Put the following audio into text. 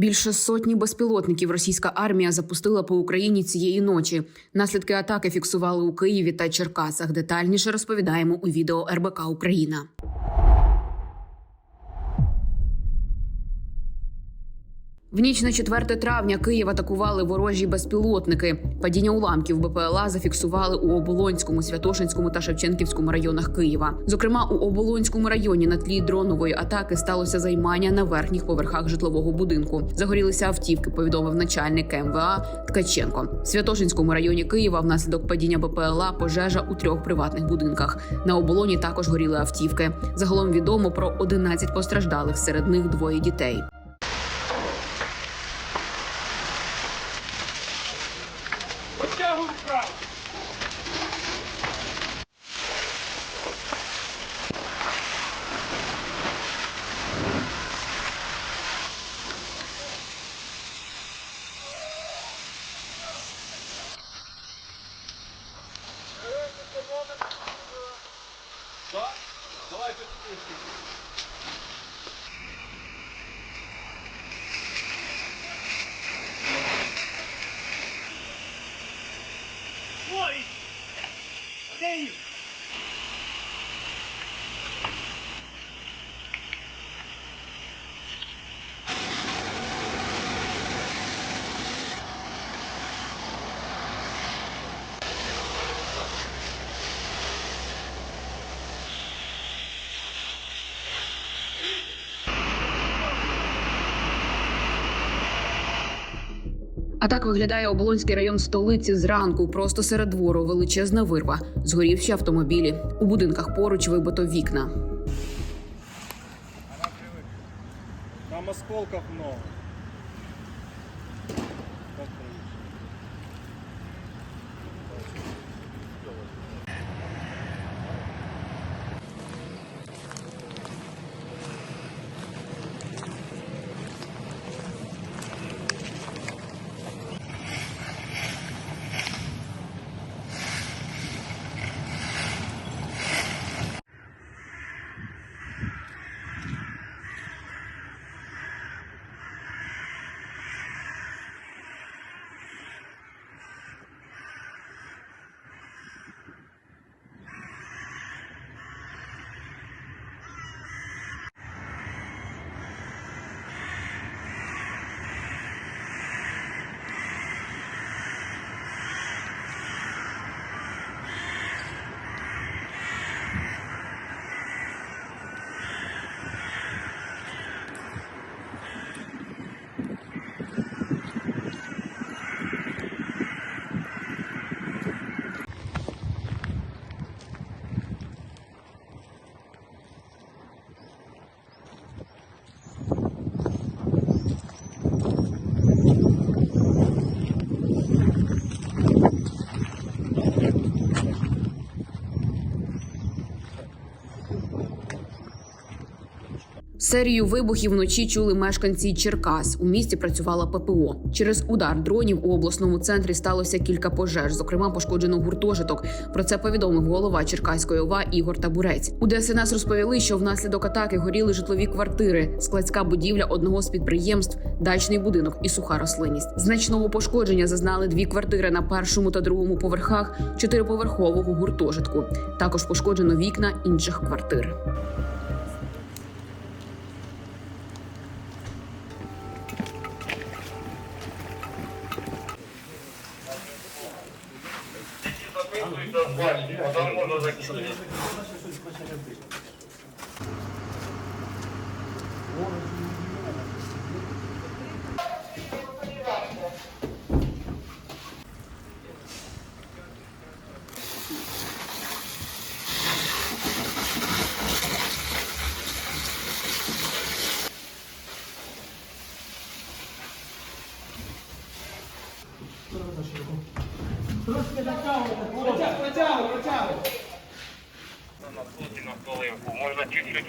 Більше сотні безпілотників російська армія запустила по Україні цієї ночі. Наслідки атаки фіксували у Києві та Черкасах. Детальніше розповідаємо у відео РБК Україна. В ніч на 4 травня Київ атакували ворожі безпілотники. Падіння уламків БПЛА зафіксували у Оболонському, Святошинському та Шевченківському районах Києва. Зокрема, у Оболонському районі на тлі дронової атаки сталося займання на верхніх поверхах житлового будинку. Загорілися автівки. Повідомив начальник МВА Ткаченко. В Святошинському районі Києва внаслідок падіння БПЛА пожежа у трьох приватних будинках. На оболоні також горіли автівки. Загалом відомо про 11 постраждалих, серед них двоє дітей. know who Christ is. А так виглядає Оболонський район столиці зранку. Просто серед двору величезна вирва. Згорівші автомобілі. У будинках поруч вибито вікна. Там осколков много. Серію вибухів вночі чули мешканці Черкас. У місті працювала ППО. Через удар дронів у обласному центрі сталося кілька пожеж. Зокрема, пошкоджено гуртожиток. Про це повідомив голова Черкаської ОВА Ігор Табурець. У ДСНС розповіли, що внаслідок атаки горіли житлові квартири, складська будівля одного з підприємств, дачний будинок і суха рослинність. Значного пошкодження зазнали дві квартири на першому та другому поверхах чотириповерхового гуртожитку. Також пошкоджено вікна інших квартир. Adam oradaki на Путіна коливку, можна чуть-чуть.